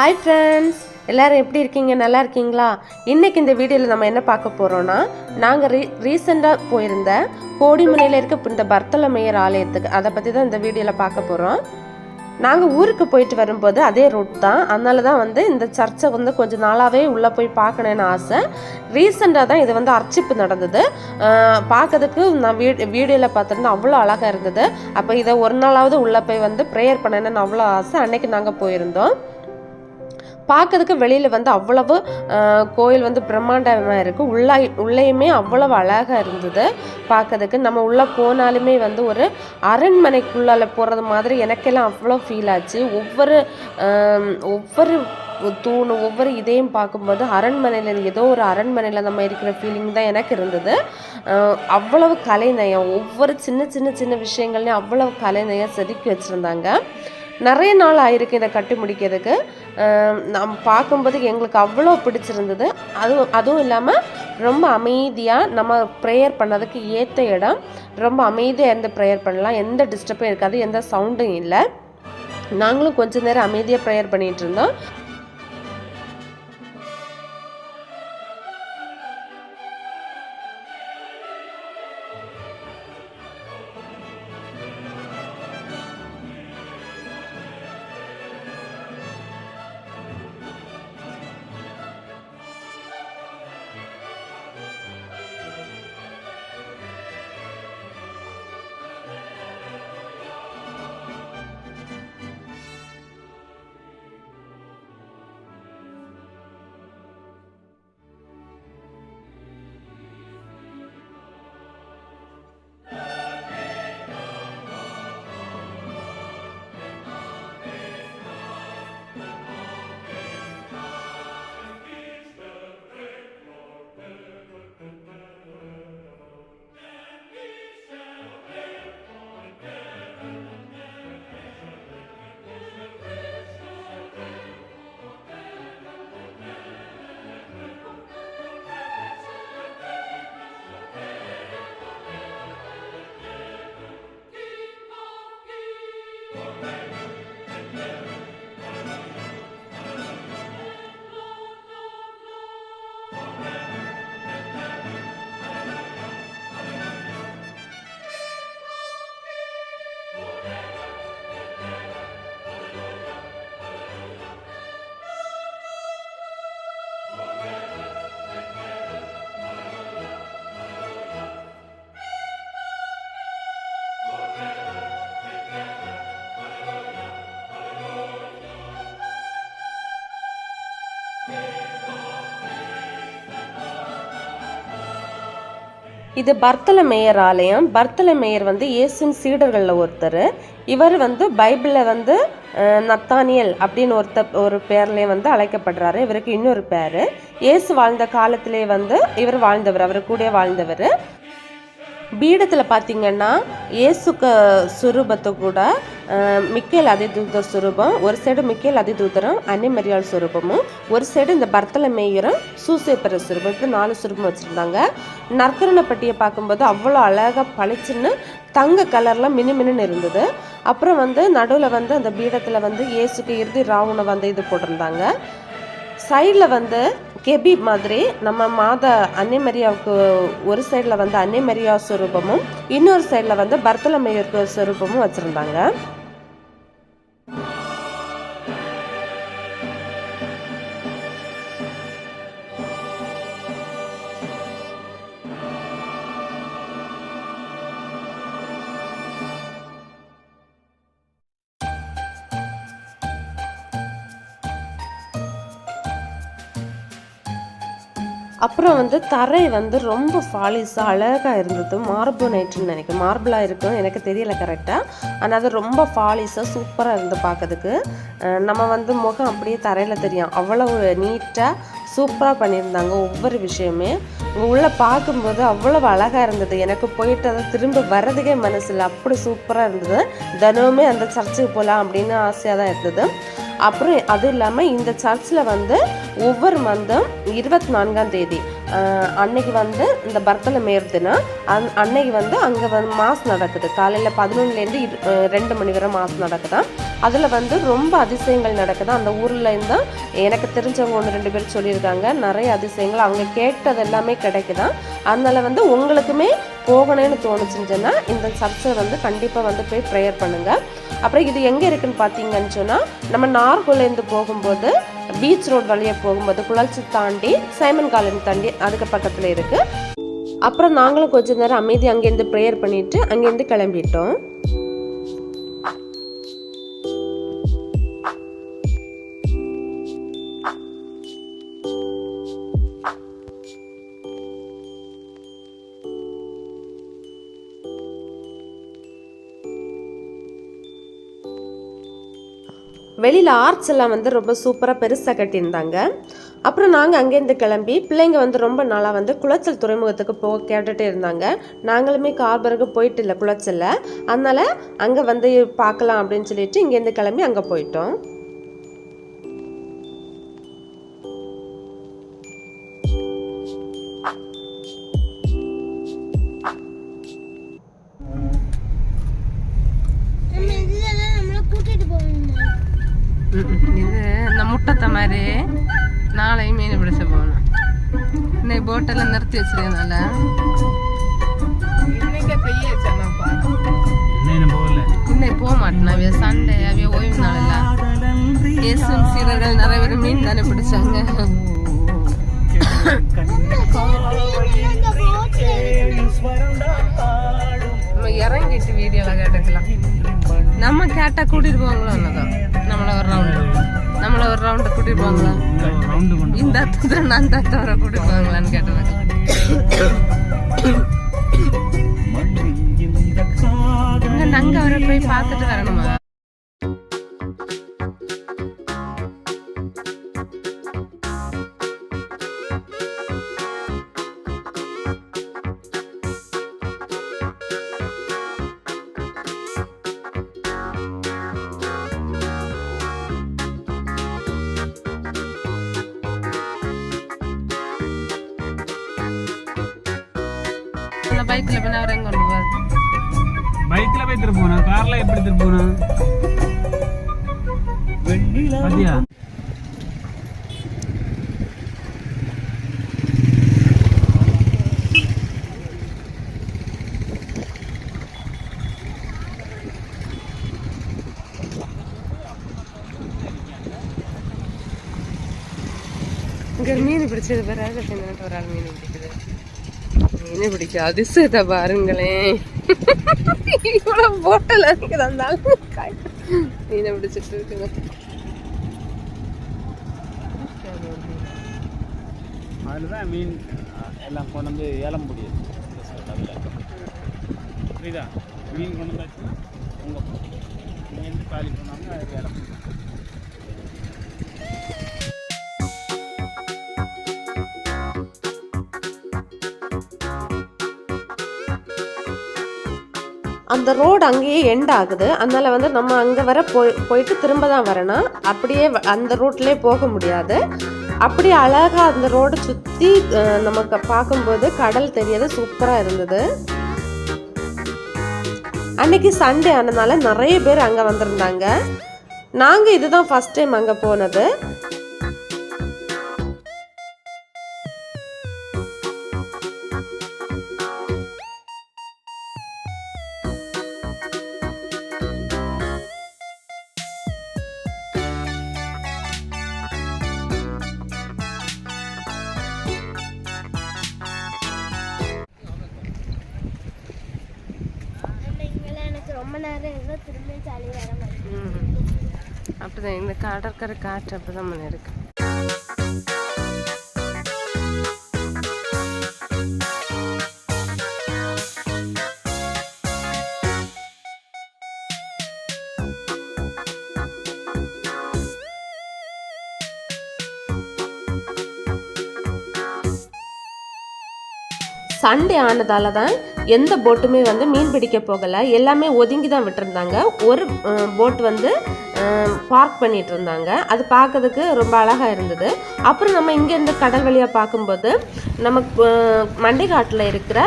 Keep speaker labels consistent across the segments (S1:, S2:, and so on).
S1: hi friends எல்லோரும் எப்படி இருக்கீங்க நல்லா இருக்கீங்களா இன்றைக்கி இந்த வீடியோவில் நம்ம என்ன பார்க்க போகிறோன்னா நாங்கள் ரீ ரீசெண்டாக போயிருந்த கோடிமனையில் இருக்க இந்த பர்த்தலமையர் ஆலயத்துக்கு அதை பற்றி தான் இந்த வீடியோவில் பார்க்க போகிறோம் நாங்கள் ஊருக்கு போயிட்டு வரும்போது அதே ரூட் தான் அதனால தான் வந்து இந்த சர்ச்சை வந்து கொஞ்சம் நாளாகவே உள்ளே போய் பார்க்கணுன்னு ஆசை ரீசெண்டாக தான் இது வந்து அர்ச்சிப்பு நடந்தது பார்க்கறதுக்கு நான் வீ வீடியோவில் பார்த்துருந்தா அவ்வளோ அழகாக இருந்தது அப்போ இதை ஒரு நாளாவது உள்ளே போய் வந்து ப்ரேயர் பண்ணணும்னு அவ்வளோ ஆசை அன்னைக்கு நாங்கள் போயிருந்தோம் பார்க்கறதுக்கு வெளியில் வந்து அவ்வளவு கோயில் வந்து பிரம்மாண்டமாக இருக்குது உள்ளாய் உள்ளேயுமே அவ்வளவு அழகாக இருந்தது பார்க்கறதுக்கு நம்ம உள்ளே போனாலுமே வந்து ஒரு அரண்மனைக்குள்ளால் போகிறது மாதிரி எனக்கெல்லாம் அவ்வளோ ஃபீல் ஆச்சு ஒவ்வொரு ஒவ்வொரு தூணும் ஒவ்வொரு இதையும் பார்க்கும்போது அரண்மனையில் ஏதோ ஒரு அரண்மனையில் நம்ம இருக்கிற ஃபீலிங் தான் எனக்கு இருந்தது அவ்வளவு கலைநயம் ஒவ்வொரு சின்ன சின்ன சின்ன விஷயங்கள்லையும் அவ்வளவு கலைநயம் செதுக்கி வச்சுருந்தாங்க நிறைய நாள் ஆயிருக்கு இதை கட்டி முடிக்கிறதுக்கு நம் பார்க்கும்போது எங்களுக்கு அவ்வளோ பிடிச்சிருந்தது அதுவும் அதுவும் இல்லாமல் ரொம்ப அமைதியாக நம்ம ப்ரேயர் பண்ணதுக்கு ஏற்ற இடம் ரொம்ப அமைதியாக இருந்து ப்ரேயர் பண்ணலாம் எந்த டிஸ்டர்பும் இருக்காது எந்த சவுண்டும் இல்லை நாங்களும் கொஞ்ச நேரம் அமைதியாக ப்ரேயர் பண்ணிகிட்டு இருந்தோம் இது மேயர் ஆலயம் மேயர் வந்து இயேசுன் சீடர்களில் ஒருத்தர் இவர் வந்து பைபிளில் வந்து நத்தானியல் அப்படின்னு ஒருத்த ஒரு பேர்லேயே வந்து அழைக்கப்படுறாரு இவருக்கு இன்னொரு பேர் இயேசு வாழ்ந்த காலத்திலே வந்து இவர் வாழ்ந்தவர் அவர் கூட வாழ்ந்தவர் பீடத்தில் பார்த்திங்கன்னா இயேசுக்க சுரூபத்தை கூட மிக்கேல் அதிதூதர் சுரூபம் ஒரு சைடு மிக்கேல் அதிதூதரம் அன்னிமரியால் சுரூபமும் ஒரு சைடு இந்த பர்த்தல மேயரும் சூசேப்பர சுரூபம் இப்படி நாலு சுரூபம் வச்சுருந்தாங்க பட்டியை பார்க்கும்போது அவ்வளோ அழகாக பழிச்சின்னு தங்க கலரில் மினு இருந்தது அப்புறம் வந்து நடுவில் வந்து அந்த பீடத்தில் வந்து இயேசுக்கு இறுதி ராவணம் வந்து இது போட்டிருந்தாங்க சைடில் வந்து கெபி மாதிரி நம்ம மாதா அன்னை மரியாவுக்கு ஒரு சைடில் வந்து அன்னை மரியா சுரூபமும் இன்னொரு சைடில் வந்து பர்த்தலமையருக்கு சுரூபமும் வச்சுருந்தாங்க அப்புறம் வந்து தரை வந்து ரொம்ப ஃபாலிஸாக அழகாக இருந்தது மார்பு நைட்டுன்னு நினைக்கிறேன் மார்பிளாக இருக்கும் எனக்கு தெரியல கரெக்டாக ஆனால் அது ரொம்ப ஃபாலிஸாக சூப்பராக இருந்து பார்க்கறதுக்கு நம்ம வந்து முகம் அப்படியே தரையில் தெரியும் அவ்வளவு நீட்டாக சூப்பராக பண்ணியிருந்தாங்க ஒவ்வொரு விஷயமே உள்ளே பார்க்கும்போது அவ்வளோ அழகாக இருந்தது எனக்கு போயிட்டு அதை திரும்ப வர்றதுக்கே மனசில் அப்படி சூப்பராக இருந்தது தினமுமே அந்த சர்ச்சுக்கு போகலாம் அப்படின்னு ஆசையாக தான் இருந்தது அப்புறம் அது இல்லாமல் இந்த சர்ச்சில் வந்து ஒவ்வொரு மந்தம் இருபத்தி நான்காம் தேதி அன்னைக்கு வந்து இந்த பர்த்தல மேர்துனா அந் அன்னைக்கு வந்து அங்கே வந்து மாஸ் நடக்குது காலையில் பதினொன்றுலேருந்து ரெண்டு மணி வரை மாஸ் நடக்குதான் அதில் வந்து ரொம்ப அதிசயங்கள் நடக்குது அந்த ஊரில் இருந்தால் எனக்கு தெரிஞ்சவங்க ஒன்று ரெண்டு பேர் சொல்லியிருக்காங்க நிறைய அதிசயங்கள் அவங்க கேட்டது எல்லாமே கிடைக்குதான் அதனால் வந்து உங்களுக்குமே போகணும்னு தோணுச்சுன்னு இந்த சர்ச்சை வந்து கண்டிப்பாக வந்து போய் ப்ரேயர் பண்ணுங்கள் அப்புறம் இது எங்கே இருக்குதுன்னு பார்த்தீங்கன்னு சொன்னால் நம்ம நார்குலேருந்து போகும்போது பீச் ரோட் வழியாக போகும்போது குழல்சி தாண்டி சைமன் காலனி தாண்டி அதுக்கு பக்கத்தில் இருக்குது அப்புறம் நாங்களும் கொஞ்சம் நேரம் அமைதி அங்கேருந்து ப்ரேயர் பண்ணிவிட்டு அங்கேருந்து கிளம்பிட்டோம் ஆர்ச் எல்லாம் வந்து ரொம்ப சூப்பராக பெருசாக கட்டியிருந்தாங்க அப்புறம் நாங்கள் அங்கேருந்து கிளம்பி பிள்ளைங்க வந்து ரொம்ப நாளாக வந்து குளச்சல் துறைமுகத்துக்கு போக கேட்டுகிட்டே இருந்தாங்க நாங்களுமே கார்பருக்கு போயிட்டு இல்லை குளச்சலில் அதனால் அங்கே வந்து பார்க்கலாம் அப்படின்னு சொல்லிட்டு இங்கேருந்து கிளம்பி அங்கே போயிட்டோம்
S2: இது இந்த முட்டத்தை மாதிரி நாளையும் மீன் பிடிச்ச போகணும் இன்னைக்கு போட்டெல்லாம் நிறுத்தி வச்சிருக்கனால இன்னைக்கு போக மாட்டேன் அவைய சண்டே அவைய ஓய்வு நாள் இயேசும் சீரர்கள் நிறைய பேர் மீன் தானே பிடிச்சாங்க நம்ம கேட்டா கூட்டிட்டு போவாங்களோ அவ்வளோதான் நம்மள ஒரு ரவுண்ட் நம்மள ஒரு ரவுண்டு கூட்டிட்டு போவாங்களா இந்த அத்தத்தில் நான் தத்தவரை கூட்டிட்டு போவாங்களான்னு கேட்டவங்க நாங்க அவரை போய் பார்த்துட்டு வரணுமா போனா பைக்ல போனா கொண்டு
S3: பைக்ல போய் திரும்ப போனா கார்ல எப்படி திரும்ப போனா
S2: மீன் பிடிச்சது பாரு அதில் ஒரு ஆள் மீன் பிடிக்குது மீன் பிடிக்க அதிசயத்தை பாருங்களேன் இவ்வளோ போட்டில் இருக்குது அந்த மீனை பிடிச்சிட்டு இருக்குங்க
S3: அதுதான் மீன் எல்லாம் கொண்டு வந்து ஏல முடியும் புரியுதா மீன் கொண்டு வந்தாச்சுன்னா உங்கள் இங்கேருந்து காலி பண்ணாங்க ஏலம் முடியும்
S1: அந்த ரோடு அங்கேயே எண்ட் ஆகுது அதனால் வந்து நம்ம அங்கே வர போய் போயிட்டு திரும்ப தான் வரணும் அப்படியே அந்த ரூட்லேயே போக முடியாது அப்படியே அழகாக அந்த ரோடை சுற்றி நமக்கு பார்க்கும்போது கடல் தெரியாது சூப்பராக இருந்தது அன்னைக்கு சண்டே ஆனதுனால நிறைய பேர் அங்கே வந்திருந்தாங்க நாங்கள் இதுதான் ஃபஸ்ட் டைம் அங்கே போனது
S2: அப்படி இந்த கடற்கரை காற்று அப்படி தான் மணி இருக்குது
S1: சண்டே ஆனதால தான் எந்த போட்டுமே வந்து மீன் பிடிக்க போகலை எல்லாமே ஒதுங்கி தான் விட்டுருந்தாங்க ஒரு போட் வந்து பார்க் பண்ணிட்டு இருந்தாங்க அது பார்க்கறதுக்கு ரொம்ப அழகாக இருந்தது அப்புறம் நம்ம இங்கேருந்து கடல் வழியாக பார்க்கும்போது நமக்கு மண்டிகாட்டில் இருக்கிற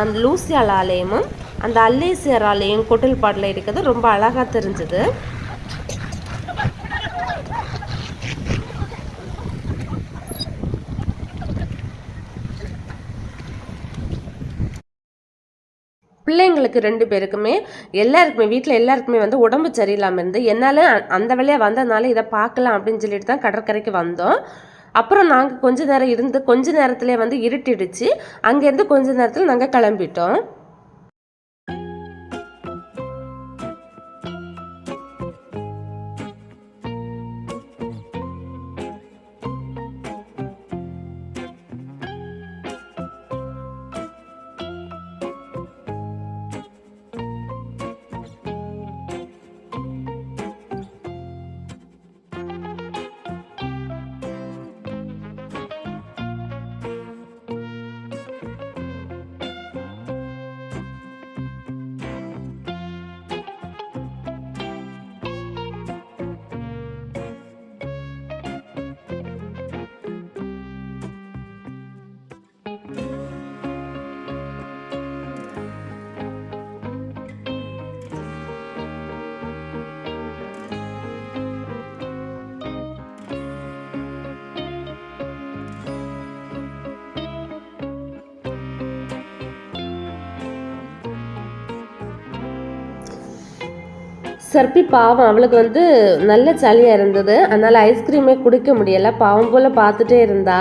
S1: அந்த லூசியால் ஆலயமும் அந்த அல்லேசியர் ஆலயம் கொட்டில்பாட்டில் இருக்கிறது ரொம்ப அழகாக தெரிஞ்சுது பிள்ளைங்களுக்கு ரெண்டு பேருக்குமே எல்லாருக்குமே வீட்டில் எல்லாருக்குமே வந்து உடம்பு சரியில்லாமல் இருந்து என்னால் அந்த வழியாக வந்ததுனால இதை பார்க்கலாம் அப்படின்னு சொல்லிட்டு தான் கடற்கரைக்கு வந்தோம் அப்புறம் நாங்கள் கொஞ்ச நேரம் இருந்து கொஞ்ச நேரத்துலேயே வந்து இருட்டிடுச்சு அங்கேருந்து கொஞ்ச நேரத்தில் நாங்கள் கிளம்பிட்டோம் சர்பி பாவம் அவளுக்கு வந்து நல்ல சளியாக இருந்தது அதனால் ஐஸ்கிரீமே குடிக்க முடியலை பாவம் போல் பார்த்துட்டே இருந்தா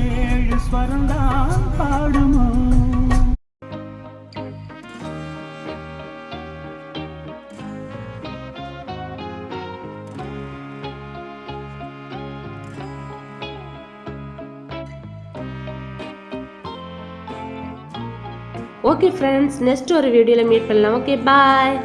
S1: ஏழு ஸ்வரங்கள் ஓகே ஃப்ரெண்ட்ஸ் நெக்ஸ்ட் ஒரு வீடியோவில் மீட் பண்ணலாம் ஓகே பாய்